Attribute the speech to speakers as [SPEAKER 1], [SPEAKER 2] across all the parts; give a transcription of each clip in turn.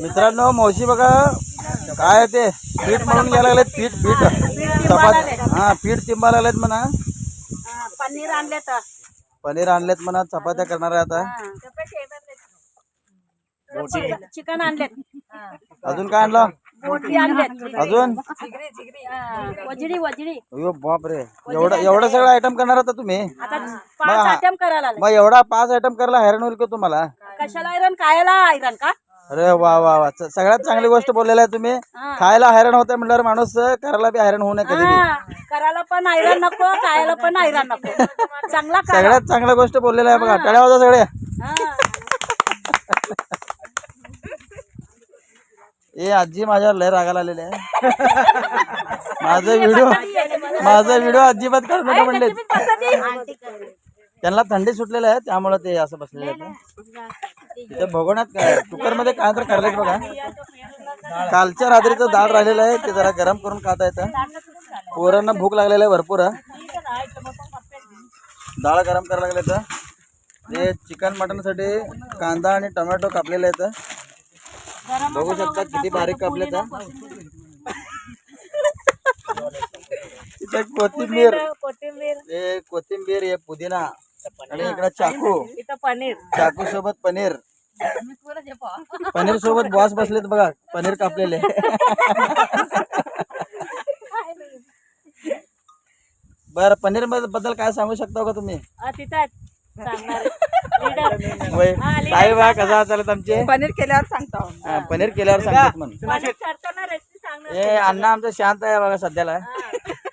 [SPEAKER 1] मित्रांनो मावशी बघा काय ते? पीठ म्हणून घ्यायला लागलेत पीठ पीठ. चपाती. हा पीठ तिंबा लागलेत म्हणा.
[SPEAKER 2] पनीर आणले
[SPEAKER 1] पनीर आणलेत म्हणा चपात्या करणार आहे आता.
[SPEAKER 2] चिकन आणलेत
[SPEAKER 1] अजून काय आणलं? अजून?
[SPEAKER 2] वजडी वजडी
[SPEAKER 1] अयो बाप रे एवढं एवढं सगळं आयटम करणार आता तुम्ही?
[SPEAKER 2] आता पाच आयटम करायला आले
[SPEAKER 1] मग एवढा पाच आयटम करायला हैराण होईल का तुम्हाला?
[SPEAKER 2] कशाला आयरन कायला आयरन का?
[SPEAKER 1] अरे वा वा वा. स- सगळ्यात चांगली गोष्ट बोललेला आहे तुम्ही.
[SPEAKER 2] हा.
[SPEAKER 1] खायला हैराण होतंय म्हणल्यावर माणूस करायला बी हैराण होऊ नये कधी बी.
[SPEAKER 2] हा, करायला पण आयरन नको खायला पण आयरन नको. चांगला करा.
[SPEAKER 1] सगळ्यात चांगल्या गोष्ट बोललेल्या आहे बघा. टाळ्या वाजा सगळे.
[SPEAKER 2] हा.
[SPEAKER 1] ए आजी माझ्यावर लय रागाला आलेले आहे. माझा व्हिडिओ माझा व्हिडिओ अजिबात काढू नका म्हणले त्यांना थंडी सुटलेली आहे त्यामुळे ते असं बसलेले आहेत. ते भगवण्यात काय कुकरमध्ये काय तर करलेत बघा. कालच्या रात्रीचं डाळ राहिलेलं आहे ते जरा गरम करून खाता येतं पोरांना भूक लागलेली आहे भरपूर. डाळ गरम करायला लागले तर ते चिकन मटनसाठी कांदा आणि टोमॅटो कापलेले आहेत. बघू शकता किती बारीक कापले तर. इथे कोथिंबीर.
[SPEAKER 2] कोथिंबीर.
[SPEAKER 1] हे कोथिंबीर हे पुदिना. आणि इकडे चाकू.
[SPEAKER 2] इथं पनीर.
[SPEAKER 1] चाकू सोबत पनीर. पनीर सोबत बॉस बसलेत बघा पनीर कापलेले. बर पनीर बद्द- बद्दल काय सांगू शकता का तुम्ही?
[SPEAKER 2] हा,
[SPEAKER 1] काय बा कसा चालत आमचे
[SPEAKER 3] पनीर केल्यावर सांगतो.
[SPEAKER 1] हा, पनीर केल्यावर सांगतात म्हण.
[SPEAKER 2] पनीर करताना रेसिपी सांगणार
[SPEAKER 1] हे अण्णा आमचं शांत आहे बघा सध्याला.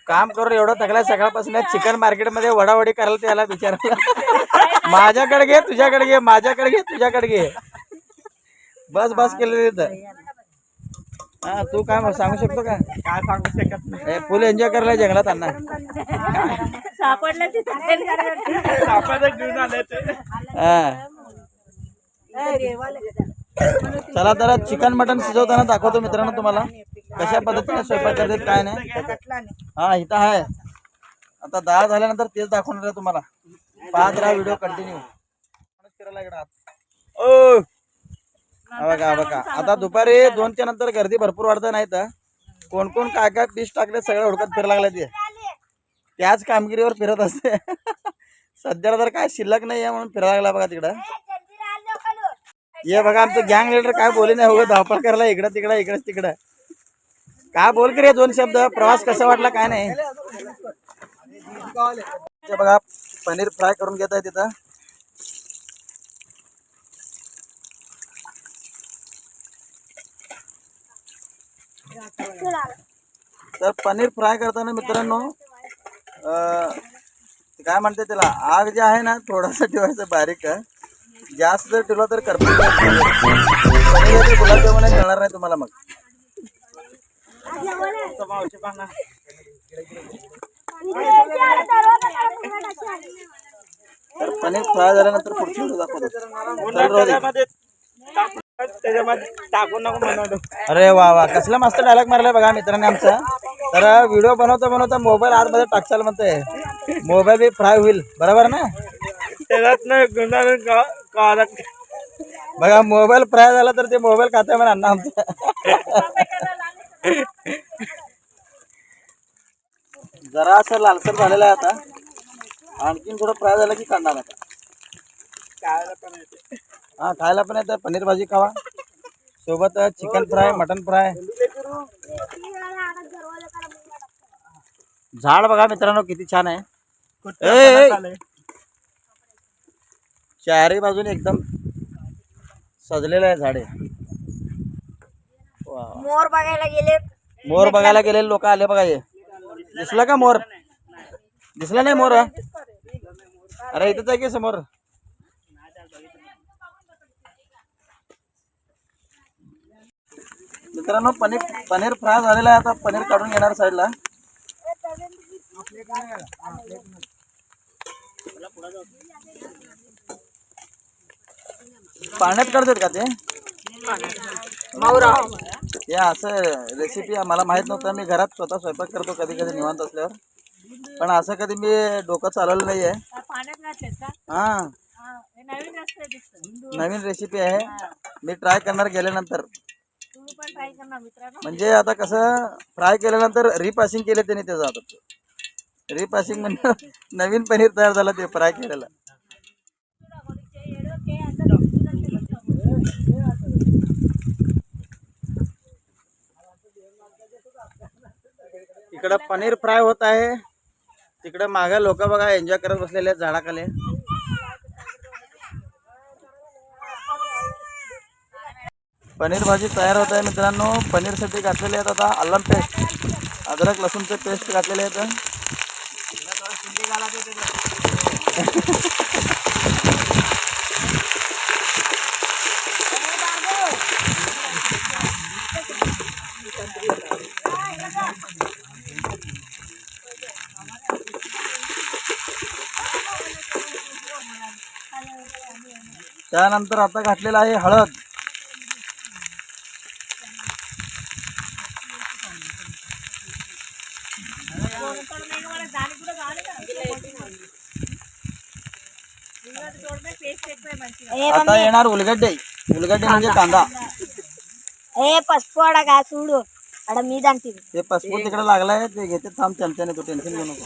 [SPEAKER 1] काम करून एवढं थकलाय सकाळपासून चिकन मार्केटमध्ये वडावडी करायला त्याला विचारलं माझ्याकडे घे तुझ्याकडे घे माझ्याकडे घे तुझ्याकडे घे. बस बस केलं तिथं हा तू काय मग सांगू शकतो का?
[SPEAKER 3] काय सांगू शकत नाही.
[SPEAKER 1] हे फुल एन्जॉय करायला जंगलात अण्णा
[SPEAKER 2] सापडलं तिथं.
[SPEAKER 3] आपण घेऊन आले ते.
[SPEAKER 1] हा. चला तर चिकन मटन शिजवताना दाखवतो मित्रांनो तुम्हाला. कशा पद्धतीने स्वयंपाक करतात काय नाही. हा इथं आहे. आता दहा झाल्यानंतर तेच दाखवणार आहे तुम्हाला. पाच राहा व्हिडिओ कंटिन्यू. ओ! हा बघा हा बघा. आता दुपारी दोनच्या नंतर गर्दी भरपूर वाढतं नाही तर? कोण कोण काय काय पीस टाकले सगळं हुडकत फिरायला लागले ते. त्याच कामगिरीवर फिरत असते. सध्याला तर काय शिल्लक नाही आहे म्हणून फिरायला लागला बघा तिकडं. ये बघा आमचं गँग लीडर काय बोले नाही हो धावपळ करायला इकडं तिकडं इकडं तिकडं. काय बोल की रे दोन शब्द? प्रवास कसा वाटला काय नाही? ते बघा पनीर फ्राय करून घेत आहे तिथं. तर पनीर फ्राय करताना मित्रांनो काय म्हणते त्याला आग जे आहे ना थोडासा ठेवायचं बारीक. जास्त जर ठेवला तर करपूर गुलाबजामुन कळणार नाही तुम्हाला मग. तर पनीर फ्राय झाल्यानंतर पुढची व्हिडिओ दाखवतो. अरे वा वा. कसला मस्त डायलॉग मारलाय बघा मित्रांनी आमचा. तर व्हिडिओ बनवता बनवता मोबाईल आतमध्ये टाकचाल म्हणते मोबाईल बी फ्राय होईल. बरोबर ना?
[SPEAKER 3] त्याच्यात
[SPEAKER 1] बघा मोबाईल फ्राय झाला तर ते मोबाईल खात्या म्हणा अण्णा आमचा. जरा असं लालसर झालेलं आहे आता. आणखीन थोडं फ्राय झालं की काढणार आता
[SPEAKER 3] काय पण येते.
[SPEAKER 1] हा खायला पण येतं. पनीर भाजी खावा. सोबत चिकन फ्राय मटन फ्राय झाड बघा मित्रांनो किती छान आहे. चारही बाजूने एकदम सजलेलं आहे झाडे. वा.
[SPEAKER 2] मोर बघायला गेले.
[SPEAKER 1] मोर बघायला गेलेले लोक आले बघा हे. दिसला का मोर? दिसला नाही मोर? अरे इथंच आहे की समोर? मित्रांनो पनीर पनीर फ्राय झालेला आहे. आता पनीर काढून घेणार साईडला पाण्यात काढतात का ते? हे असं रेसिपी मला माहीत नव्हतं. मी घरात स्वतः स्वयंपाक करतो कधी कधी निवांत असल्यावर. पण असं कधी मी डोकं चालवलं नाही आहे हा.
[SPEAKER 2] नवीन
[SPEAKER 1] रेसिपी आहे. मी ट्राय करणार गेल्यानंतर
[SPEAKER 2] तुम्ही पण ट्राय करणार मित्रांनो
[SPEAKER 1] म्हणजे आता कसं फ्राय केल्यानंतर रिपासिंग केले त्याने त्याचं आता. रिपासिंग म्हणजे नवीन पनीर तयार झालं ते फ्राय केलेलं. इकडं पनीर फ्राय होत आहे. तिकडं मागे लोक बघा एन्जॉय करत बसलेले आहेत झाडाखाली. पनीर भाजी तयार होत आहे मित्रांनो. पनीरसाठी घातलेले आहेत आता अल्लम पेस्ट. अद्रक लसूणचे पेस्ट घातलेले आहेत. त्यानंतर आता घातलेलं आहे हळद. आता येणार उलगड्डे. उलगड्डे म्हणजे कांदा.
[SPEAKER 4] ए पसपोडा का सोडू अडा मी जाणते.
[SPEAKER 1] ते पसपोर्ट तिकडे लागलाय ते घेते थांब चमच्याने तू टेन्शन घेऊ नको.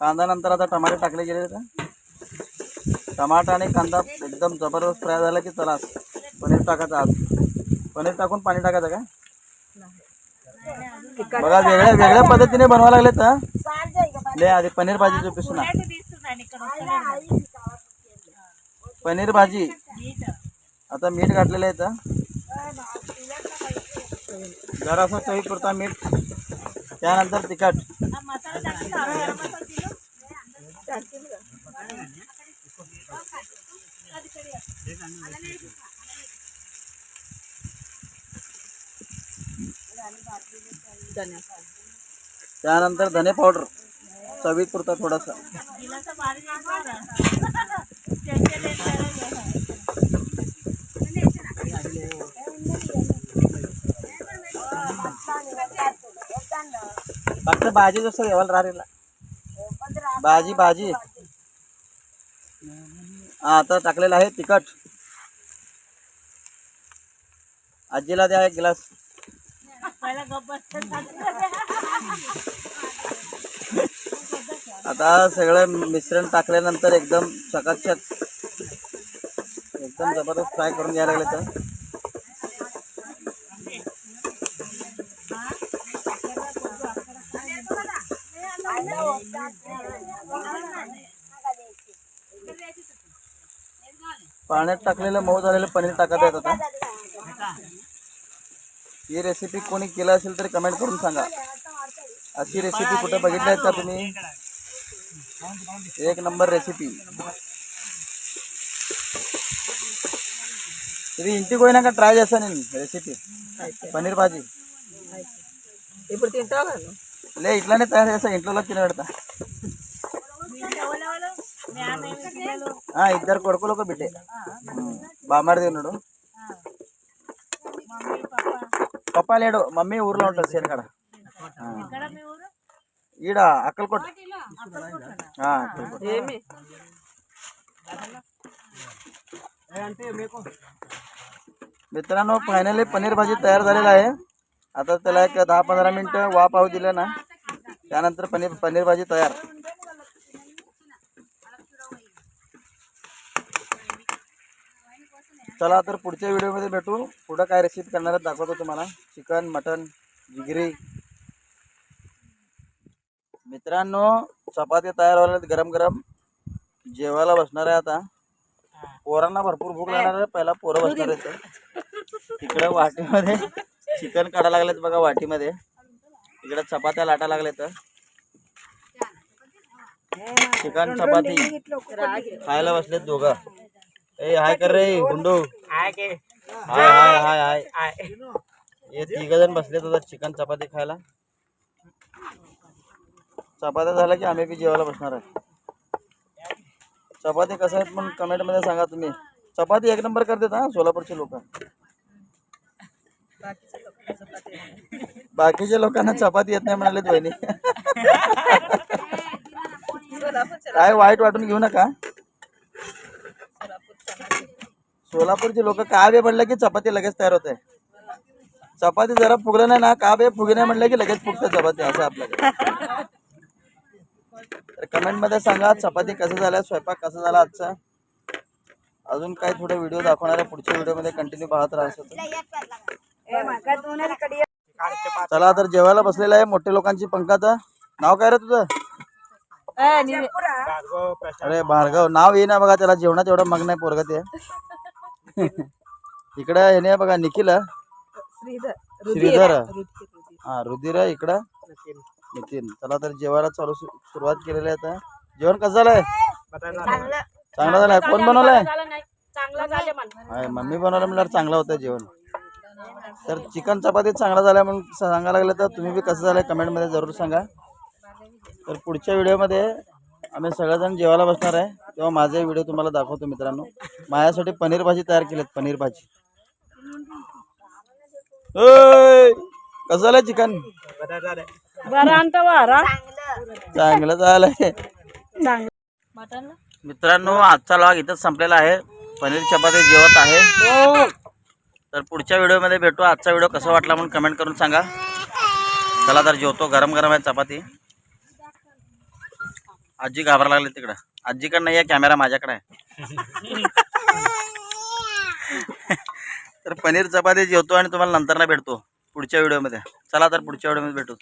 [SPEAKER 1] कांदा नंतर आता टमाटे टाकले गेले का टमाटा आणि कांदा एकदम जबरदस्त फ्राय झाला की चला. पनीर टाकायचं आज. पनीर टाकून पाणी टाकायचं का? बघा वेगळ्या वेगळ्या पद्धतीने बनवा लागले तर ले आधी पनीर भाजी ना. पनीर भाजी. आता मीठ घातलेलं आहे. जरासं चवीपुरता मीठ. त्यानंतर तिखट. त्यानंतर धने पावडर चवीपुरता थोडासा. फक्त भाजी जसं घ्यावायला राहिला भाजी भाजी. हा आता टाकलेलं आहे तिखट. आजीला द्या एक गिलास. आता सगळं मिश्रण टाकल्यानंतर एकदम चकाचक एकदम जबरदस्त फ्राय करून घ्यायला लागले तर. पाण्यात टाकलेलं मऊ झालेलं पनीर टाकत आहेत आता. ही रेसिपी कोणी केलं असेल तर कमेंट करून सांगा अशी रेसिपी कुठे बघितली आहेत का तुम्ही एक नंबर रेसिपी ఇది ఇంటికి పోయినాక ట్రై చేస్తాను నేను రెసిపీ పన్నీర్ బాజీ
[SPEAKER 2] ఇప్పుడు తింటావు కదా
[SPEAKER 1] లే ఇట్లానే తయారు చేస్తా ఇంట్లో తిన పెడతా ఆ, ఇద్దరు కొడుకులు ఒక బిడ్డే బామ్మడిది ఉన్నాడు లేడు మమ్మీ ఊర్లో ఉంటుంది సేను కాడ ఆ. ఈడ అక్కలకోట ఆ, అక్కలకోట
[SPEAKER 2] ఏమి
[SPEAKER 1] मित्रांनो फायनली पनीर भाजी तयार झालेला आहे आता त्याला एक दहा पंधरा मिनिटं वाफ आऊ दिलं ना त्यानंतर पनीर पनीर भाजी तयार चला तर पुढच्या व्हिडिओमध्ये भेटू. पुढं काय रेसिपी करणार दाखवतो तुम्हाला. चिकन मटन जिगरी मित्रांनो चपाती तयार व्हायला गरम गरम जेवायला बसणार आहे आता. पोरांना भरपूर भूक लागणार आहे. पहिला पोरं बसणार आहेत तिकडे वाटीमध्ये चिकन काढायला लागलेत बघा वाटीमध्ये. इकडे चपात्या लाटा लागलेत चिकन चपाती. खायला बसलेत दोघं. ए हाय कर रे गुंडू।
[SPEAKER 3] आहे की।
[SPEAKER 1] हाय हाय हाय। हाय हे तिघ जण बसलेत आता चिकन चपाती खायला. चपात्या झाल्या की आम्ही बी जेवायला बसणार आहे. चपाती कसं आहेत पण कमेंट मध्ये सांगा तुम्ही. चपाती एक नंबर करतात हा सोलापूरचे लोक. बाकीच्या लोकांना चपाती येत नाही म्हणाले वहिनी. काय वाईट वाटून घेऊ नका. सोलापूरचे लोक बे म्हणलं की चपाती लगेच तयार होते? चपाती जरा फुगलं नाही ना का बे फुगे नाही म्हणलं की लगेच फुगतं चपाती असं आपल्याकडे. तर कमेंटमध्ये सांगा चपाती कसं झालं स्वयंपाक कसा झाला आजचा? अजून काही थोडे व्हिडिओ दाखवणार आहे पुढच्या व्हिडिओमध्ये कंटिन्यू पाहत राहायचं चला तर जेवायला बसलेला आहे मोठे लोकांची पंखात नाव काय रे तुझं. अरे भार्गव नाव ये ना बघा त्याला जेवणात एवढं मग नाही पोरग ते. इकडं हे नाही बघा निखिल श्रीधर हा रुधिर इकडं. नितीन चला तर जेवायला चालू सु- सुरुवात केलेली आहे आता. जेवण कसं झालंय. चांगलं. झालंय. कोण बनवलंय?
[SPEAKER 2] झालं नाही. चांगलं झालं म्हण
[SPEAKER 1] हाय, मम्मी बनवलं म्हणल्यावर चांगलं होतं जेवण. तर चिकन चपाती चांगला झाला म्हणून सांगायला लागलं तर तुम्ही बी कसं झालंय कमेंटमध्ये जरूर सांगा. तर पुढच्या व्हिडिओमध्ये आम्ही सगळेजण जेवायला बसणार आहे. तेव्हा माझे व्हिडिओ तुम्हाला दाखवतो मित्रांनो. माझ्यासाठी पनीर भाजी तयार केलीत पनीर भाजी. कसं झालंय चिकन? चांगलं झालंय मित्रांनो आजचा लॉग इथंच संपलेला आहे. पनीर चपाती जेवत आहे. तर पुढच्या व्हिडिओमध्ये भेटू. आजचा व्हिडिओ कसा वाटला म्हणून कमेंट करून सांगा. चला तर जेवतो. गरम गरम आहे चपाती. आजी घाबरा लागली तिकडं. आजीकडे नाही आहे कॅमेरा माझ्याकडे आहे. तर पनीर चपाती जेवतो आणि तुम्हाला नंतर ना भेटतो पुढच्या व्हिडिओमध्ये. चला तर पुढच्या व्हिडिओमध्ये भेटू.